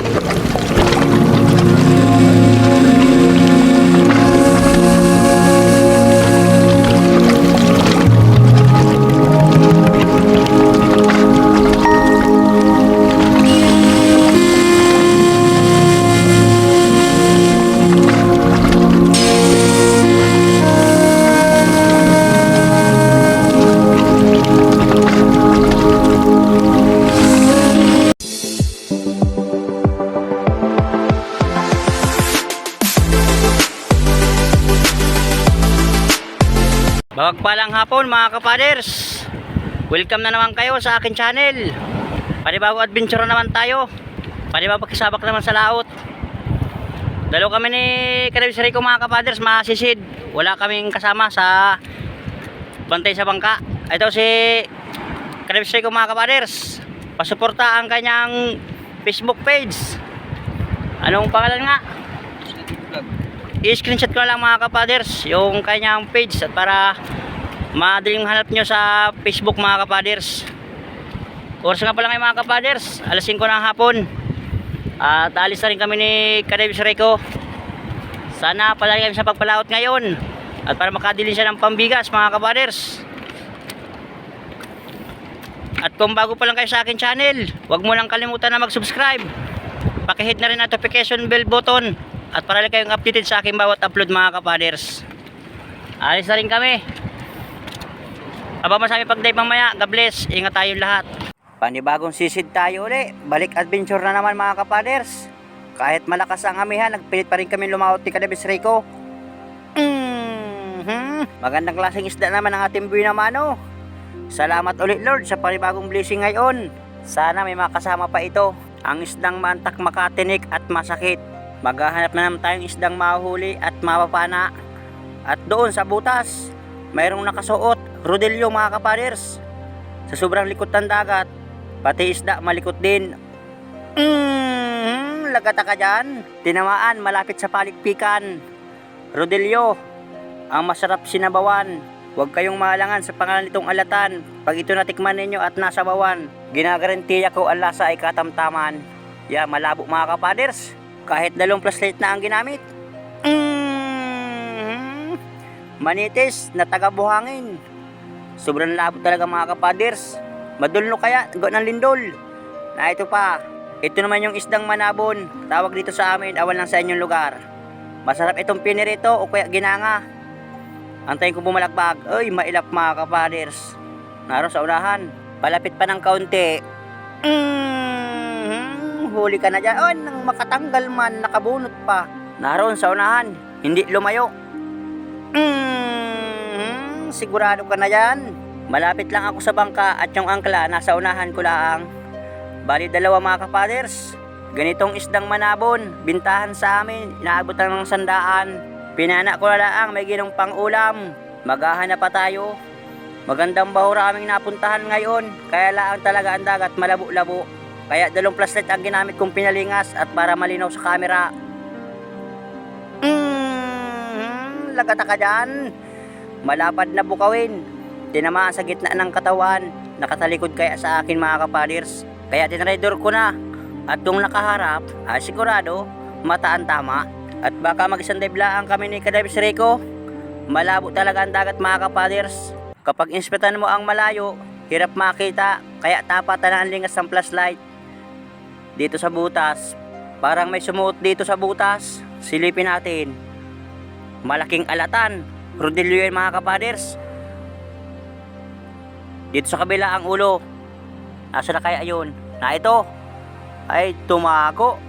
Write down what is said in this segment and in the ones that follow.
you Mapagpalang hapon mga kapaders. Welcome na naman kayo sa akin channel. Panibago adventure na naman tayo. Panibago pakisabak naman sa laot. Dalo kami ni Kadabis Rico mga kapaders Masisid Wala kaming kasama sa Bantay sa bangka. Ito si Kadabis Rico mga kapaders. Pasuporta ang kanyang Facebook page. Anong pangalan nga? I-screenshot ko lang mga kapaders yung kanyang page at para madaling hanap nyo sa Facebook mga kapaders. Oras nga pala ngayon mga kapaders alas 5 ng hapon. At alis na rin kami ni Kadebis Rico sana palagi kami sa pagpalaot ngayon at para makadilin siya ng pambigas mga kapaders. At kung bago pa lang kayo sa akin channel huwag mo lang kalimutan na mag-subscribe. Pakihit na rin notification bell button at para lang kayong updated sa aking bawat upload mga kapaders. Alis na rin kami. Aba masami pag-dive mamaya. God bless. Ingat tayong lahat. Panibagong sisid tayo uli. Balik adventure na naman mga kapaders. Kahit malakas ang amihan, nagpilit pa rin kami lumaot ni Kadabis Rico. Mhm. Magandang klaseng isda naman ang ating buhay na mano. Salamat ulit Lord sa panibagong blessing ngayon. Sana may makasama pa ito. Ang isdang mantak makatinik at masakit. Maghahanap na naman tayong isdang mahuli at mapapana. At doon sa butas, mayroong nakasuot, rodelyo mga kapaders. Sa sobrang likot ng dagat, pati isda malikot din. Mm, lagata ka dyan. Tinamaan malapit sa paligpikan. Rodelyo, ang masarap sinabawan. Huwag kayong mahalangan sa pangalan nitong alatan. Pag ito natikman ninyo at nasa bawan, ginagarantiya ko ang lasa ay katamtaman. Ya, malabo mga kapaders. Kahit dalawang flashlight na ang ginamit. Mm, manitis na taga-buhangin. Sobrang labo talaga mga kapaders. Madulno kaya, gawa ng lindol. Na ito pa, ito naman yung isdang manabon. Tawag dito sa amin, awan lang sa inyong lugar. Masarap itong pinirito o kaya ginanga. Antayin ko bumalagbag. Ay, mailap mga kapaders. Naroon sa unahan. Palapit pa ng kaunti. Mm, huli ka na dyan. Oh, nang makatanggal man, nakabunot pa. Naroon sa unahan. Hindi lumayo. Mm, sigurado ka na dyan. Malapit lang ako sa bangka at yung angkla nasa unahan ko lang. Bali dalawa mga kapaders. Ganitong isdang manabon, bintahan sa amin, inaabot ng sandaan. Pinana ko na lang, may ginong pang ulam. Maghahanap pa tayo. Magandang bahura aming napuntahan ngayon. Kaya lang talaga ang dagat malabo-labo. Kaya dalawang flashlight ang ginamit kong pinalingas at para malinaw sa camera. Mm, lagata ka dyan. Malapad na bukawin. Tinamaan sa gitna ng katawan. Nakatalikod kaya sa akin mga kapaders. Kaya tinraidor ko na. At kung nakaharap, ay sigurado, mataan tama. At baka lang kami ni Kadives Rico. Malabo talaga ang dagat mga kapaders. Kapag inspetan mo ang malayo, hirap makita. Kaya tapatan ang lingas ng flashlight. Dito sa butas, parang may sumuot dito sa butas. Silipin natin. Malaking alatan. Rodelyo yan mga kapaders. Dito sa kabila ang ulo. Asa na kaya yun? Na ito. Ay, tumago.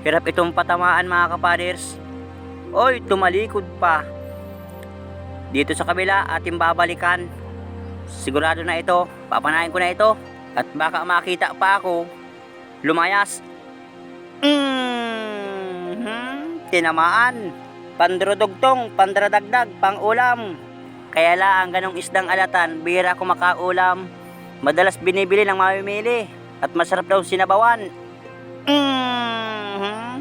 Hirap itong patamaan mga kapaders. Oy, tumalikod pa. Dito sa kabila, ating babalikan. Sigurado na ito. Papanahin ko na ito. At baka makita pa ako. Lumayas. Mm-hmm. Tinamaan. Pandrodugtong, pandradagdag, pang ulam. Kaya lang, ganong isdang alatan, bira ko makaulam. Madalas binibili ng mamimili. At masarap daw sinabawan. Mhm.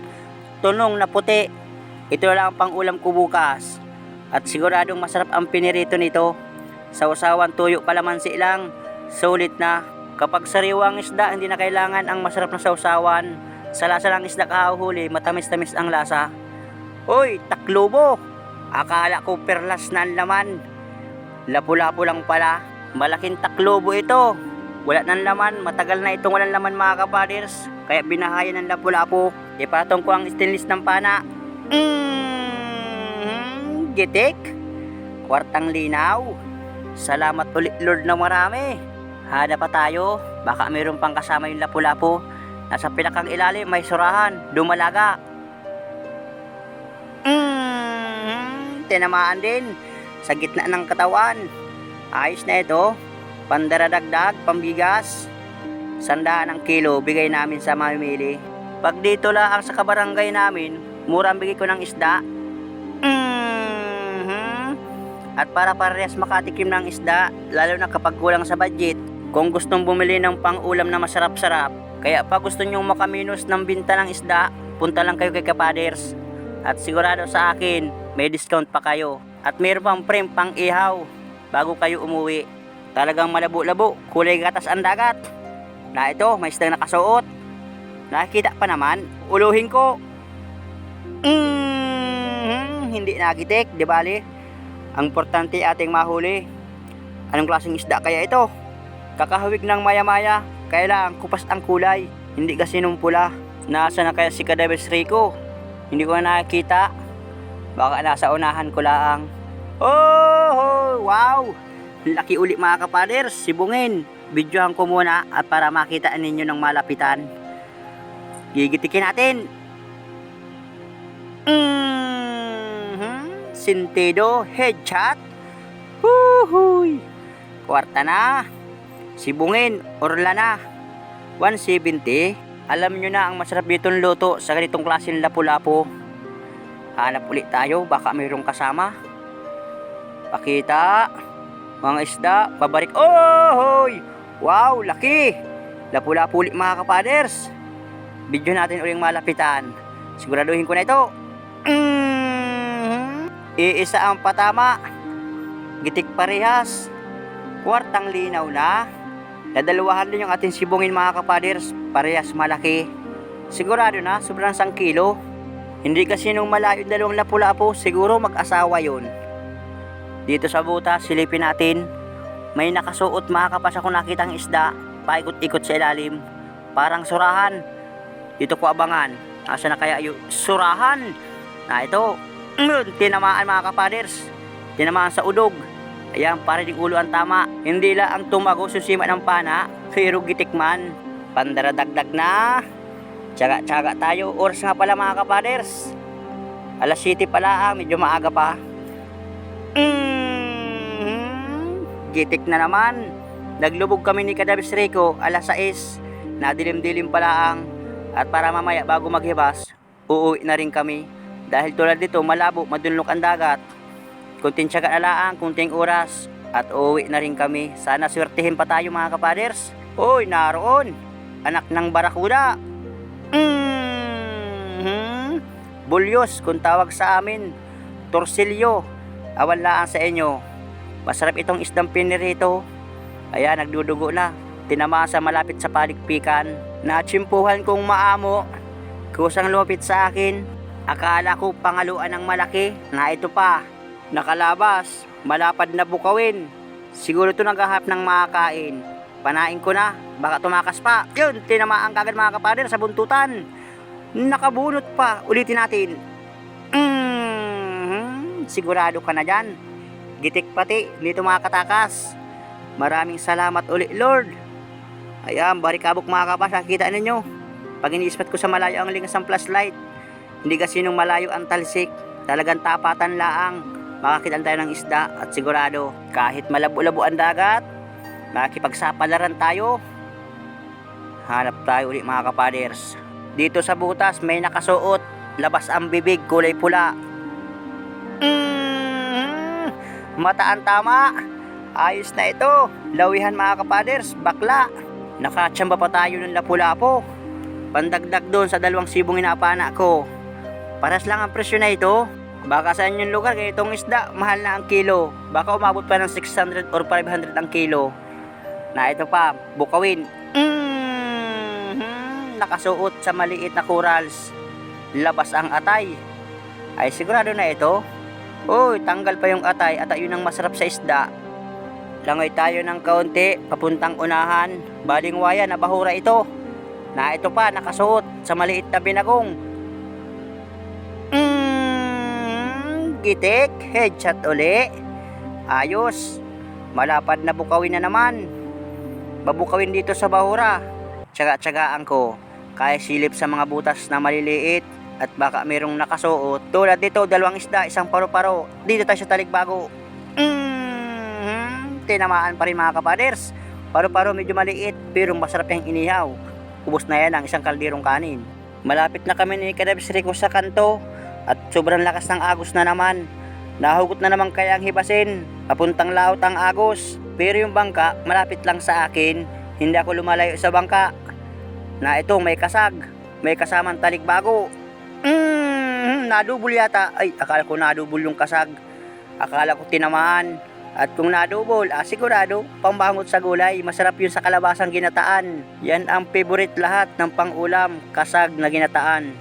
Tunong na puti. Ito na lang ang pang-ulam ko bukas. At siguradong masarap ang pinirito nito. Sausawan tuyo kalamansi lang. Sulit na. Kapag sariwang isda, hindi na kailangan ang masarap na sausawan. Sa lasa ng isda kahuhuli, matamis-tamis ang lasa. Uy, taklubo! Akala ko perlas na ang laman. Lapu-lapu lang pala. Malaking taklobo ito. Wala nang laman. Matagal na itong walang laman mga kapaders. Kaya binahayan ng lapu-lapu. Ipatong ko ang stainless ng pana. Mmm, gitik. Kwartang linaw. Salamat ulit Lord na marami. Hada pa tayo. Baka mayroon pang kasama yung lapu-lapu. Nasa pinakang ilalim may surahan. Dumalaga. Mm, tinamaan din sa gitna ng katawan. Ayos na ito. Pandaradagdag, pambigas. Sandaan ang kilo, bigay namin sa mamimili. Pag dito lang sa kabarangay namin, murang bigay ko ng isda. Mhm. At para parehas makatikim ng isda, lalo na kapag kulang sa budget, kung gustong bumili ng pang-ulam na masarap-sarap, kaya pa gusto nyong makaminos ng binta ng isda, punta lang kayo kay Kapaders. At sigurado sa akin, may discount pa kayo. At mayroon pang frame pang ihaw bago kayo umuwi. Talagang malabo-labo, kulay gatas ang dagat. Na ito, may isdang nakasuot. Nakikita pa naman, uluhin ko. Mm, hindi nagitik, di bali? Ang importante ating mahuli. Anong klaseng isda kaya ito? Kakahawig ng maya-maya, kailangan kupas ang kulay, hindi kasi nung pula. Nasa na kaya si Kadabes Rico? Hindi ko na nakikita. Baka nasa unahan ko lang. Oh, wow! Laki uli mga kapaders, sibungin. Videohan ko muna at para makita ninyo ng malapitan. Gigitikin natin. Mm-hmm. Sintedo, headshot. Huhuy! Kwarta na. Sibungin, orla na. 170. Alam nyo na ang masarap ditong luto sa ganitong klaseng lapu-lapu. Hanap ulit tayo, baka mayroong kasama. Pakita. Mga isda, pabarik. Oh, hoy! Wow, laki! Lapu-lapu ulit mga kapaders. Video natin uling malapitan. Siguraduhin ko na ito. Mm, iisa ang patama. Gitik parehas. Kwartang linaw na. Dadalawahan din yung ating sibungin mga kapaders. Parehas malaki. Sigurado na, sobrang sang kilo. Hindi kasi nung malayo dalawang lapu-lapu, siguro mag-asawa yun. Dito sa butas, silipin natin. May nakasuot mga kapas ako nakitang isda. Paikot-ikot sa ilalim. Parang surahan. Dito ko abangan. Asa na kaya yung surahan? Na ito. Mm, tinamaan mga kapaders. Tinamaan sa udog. Ayan, para yung ulo ang tama. Hindi lang ang tumago susima ng pana, pero gitikman. Pandaradagdag na. Tsaga-tsaga tayo. Oras nga pala mga kapaders. Alas 7 pala, ah, medyo maaga pa. Mm, gitik na naman. Naglubog kami ni Kadabis Rico alas 6. Nadilim-dilim pala ang at para mamaya bago maghibas, uuwi na rin kami. Dahil tulad dito, malabo, madunlok ang dagat. Kunting tiyaga na laang, kunting oras, at uuwi na rin kami. Sana swertihin pa tayo mga kapaders. Uy, naroon, anak ng barakuda. Mm-hmm. Bulyos, kung tawag sa amin. Torsilyo, awan laan sa inyo. Masarap itong isdang pinirito. Ayan, nagdudugo na. Tinamasa malapit sa paligpikan. Natsimpuhan kong maamo. Kusang lumapit sa akin. Akala ko pangaluan ng malaki na ito pa. Nakalabas, malapad na bukawin. Siguro ito naghahap ng makakain. Panain ko na, baka tumakas pa. Yun, tinamaan kagad mga kapader sa buntutan. Nakabunot pa, ulitin natin. Mm, sigurado ka na dyan. Gitik pati, dito mga katakas. Maraming salamat ulit Lord. Ayan, barikabok mga kapas, nakikita ninyo. Pag ini-spot ko sa malayo ang lingas ng flashlight, hindi kasi nung malayo ang talsik, talagang tapatan laang. Makakitaan tayo ng isda at sigurado, kahit malabo-labo ang dagat, makipagsapalaran tayo. Hanap tayo ulit mga kapaders. Dito sa butas may nakasuot, labas ang bibig, kulay pula. Mm, mata ang tama. Ayos na ito. Lawihan mga kapaders, bakla. Nakatsamba pa tayo ng lapu-lapo. Pandagdag doon sa dalawang sibong inapana ko. Paras lang ang presyo na ito. Baka sa inyong lugar, ganitong isda, mahal na ang kilo. Baka umabot pa ng 600 or 500 ang kilo. Na ito pa, bukawin. Mm, nakasuot sa maliit na corals. Labas ang atay. Ay sigurado na ito. Uy, tanggal pa yung atay at yun ang masarap sa isda. Langoy tayo ng kaunti, papuntang unahan. Balingwaya na bahura ito. Na ito pa, nakasuot sa maliit na binagong. Gitik, headshot uli. Ayos, malapad na bukawin na naman. Babukawin dito sa bahura. Tsaga-tsagaan ko. Kaya silip sa mga butas na maliliit at baka merong nakasuot. Tulad dito, dalawang isda, isang paru-paro. Dito tayo sa talikbago. Mm, tinamaan pa rin mga kapaders. Paru-paro medyo maliit pero masarap yung inihaw. Ubus na yan ang isang kalderong kanin. Malapit na kami ni Kadabs Rico sa kanto at sobrang lakas ng agos na naman. Nahugot na naman kaya ang hibasin. Papuntang laot ang agos. Pero yung bangka, malapit lang sa akin. Hindi ako lumalayo sa bangka. Na ito, may kasag. May kasamang talikbago. Mm, nadubol yata. Ay, akala ko nadubol yung kasag. Akala ko tinamaan. At kung nadubol, ah, sigurado, pambangot sa gulay. Masarap yun sa kalabasang ginataan. Yan ang favorite lahat ng pangulam, kasag na ginataan.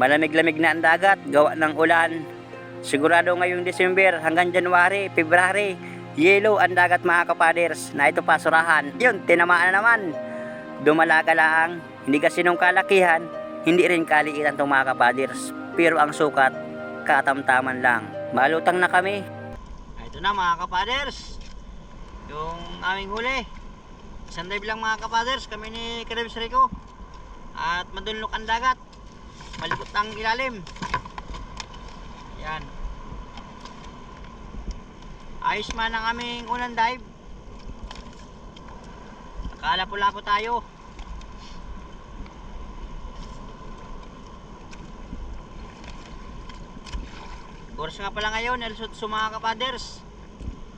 Malamig-lamig na ang dagat, gawa ng ulan. Sigurado ngayong December hanggang January, February, yellow ang dagat mga kapaders na ito pasurahan. Yun, tinamaan na naman. Dumalaga lang, hindi kasi nung kalakihan, hindi rin kaliitan itong mga kapaders. Pero ang sukat, katamtaman lang. Malutang na kami. Ito na mga kapaders. Yung aming huli. Isang dive lang mga kapaders, kami ni Krebs Rico. At madunlok ang dagat. Malikot ang ilalim. Yan. Ayos man ang aming unang dive. Akala pula po tayo. Oras nga pala ngayon, elisod sa mga kapaders.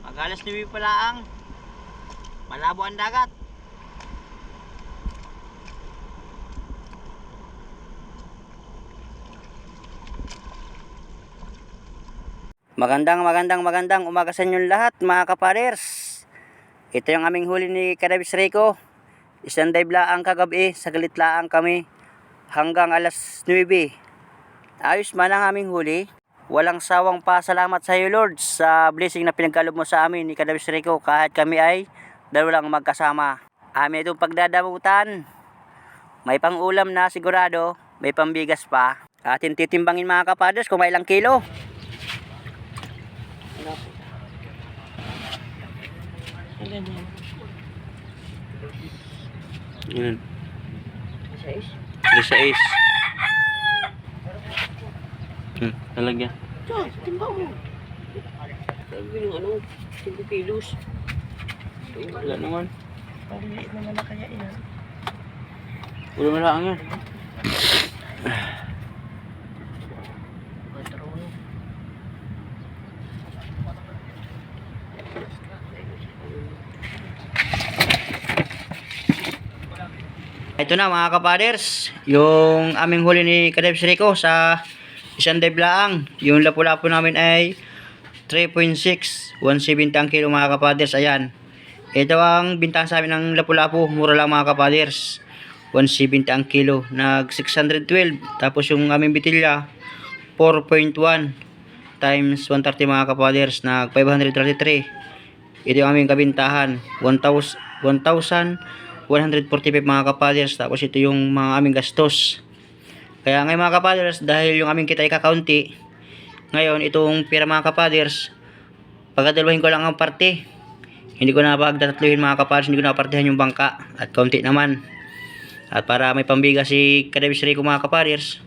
Pag alas 9 pala ang malabo ang dagat. Magandang magandang magandang umaga sa inyong lahat mga kapaders. Ito yung aming huli ni Kadabis Rico. Isang dive laang kagabi, saglit laang kami hanggang alas 9. Ayos man ang aming huli. Walang sawang pasalamat sa iyo Lord sa blessing na pinagkalob mo sa amin ni Kadabis Rico kahit kami ay dalawa lang magkasama. Amin itong pagdadamutan. May pang-ulam na sigurado, may pambigas pa. Atin titimbangin mga kapaders kung may ilang kilo. Yan. Isa is. Hmm, talaga. Diyan, timba mo. Sabi yung ano, 5 kilos. Wala naman. Paliit naman na kaya yan. Wala mo lang yan. Ito na mga kapaders, yung aming huli ni Kadebs Rico sa isang dive laang. Yung lapu-lapu namin ay 3.6, 170 ang kilo mga kapaders. Ayan. Ito ang bintahan sa amin ng lapu-lapu. Mura lang mga kapaders. 170 ang kilo. Nag 612. Tapos yung aming bitilya, 4.1 times 130 mga kapaders. Nag 533. Ito yung aming kabintahan. 1,000 1,145 mga kapaders. Tapos ito yung mga aming gastos. Kaya ngayon mga kapaders, dahil yung aming kita ay kakaunti, ngayon itong pira mga kapaders, pagkadalawahin ko lang ang parte. Hindi ko na pagdatatluhin mga kapaders, hindi ko na partihan yung bangka. At kaunti naman. At para may pambiga si Kadebis Rico mga kapaders,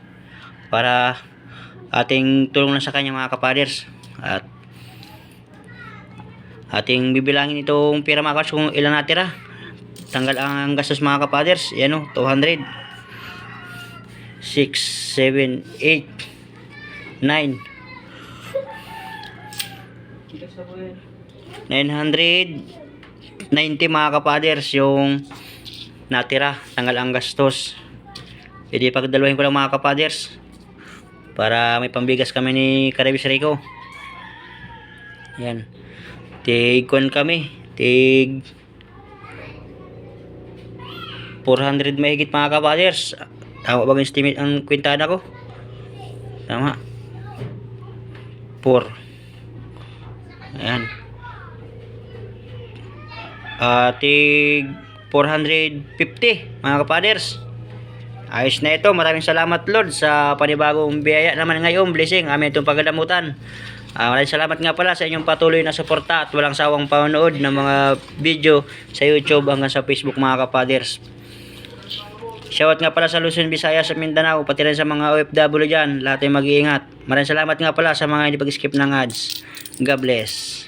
para ating tulong na sa kanya mga kapaders. At ating bibilangin itong pira mga kapaders kung ilan natira tanggal ang gastos mga kapaders. Yan o 200 6 7 8 9 990 mga kapaders yung natira. Tanggal ang gastos. Hindi pagdalawahin ko lang mga kapaders para may pambigas kami ni Karibis Rico. Yan. Tig kami. Tig 400 mahigit mga kapaders Tama ba ang estimate ang kwintada ko? Tama. 4. Ayan. Ah, tig 450 mga kapaders. Ayos na ito. Maraming salamat Lord sa panibagong biyaya naman ngayon. Blessing. Amin itong pagdalamutan. Ah, maraming salamat nga pala sa inyong patuloy na suporta at walang sawang panonood ng mga video sa YouTube hanggang sa Facebook mga kapaders. Shoutout nga pala sa Luzon, Visayas, sa Mindanao, pati rin sa mga OFW dyan. Lahat ay mag-iingat. Maraming salamat nga pala sa mga hindi pag-skip ng ads. God bless.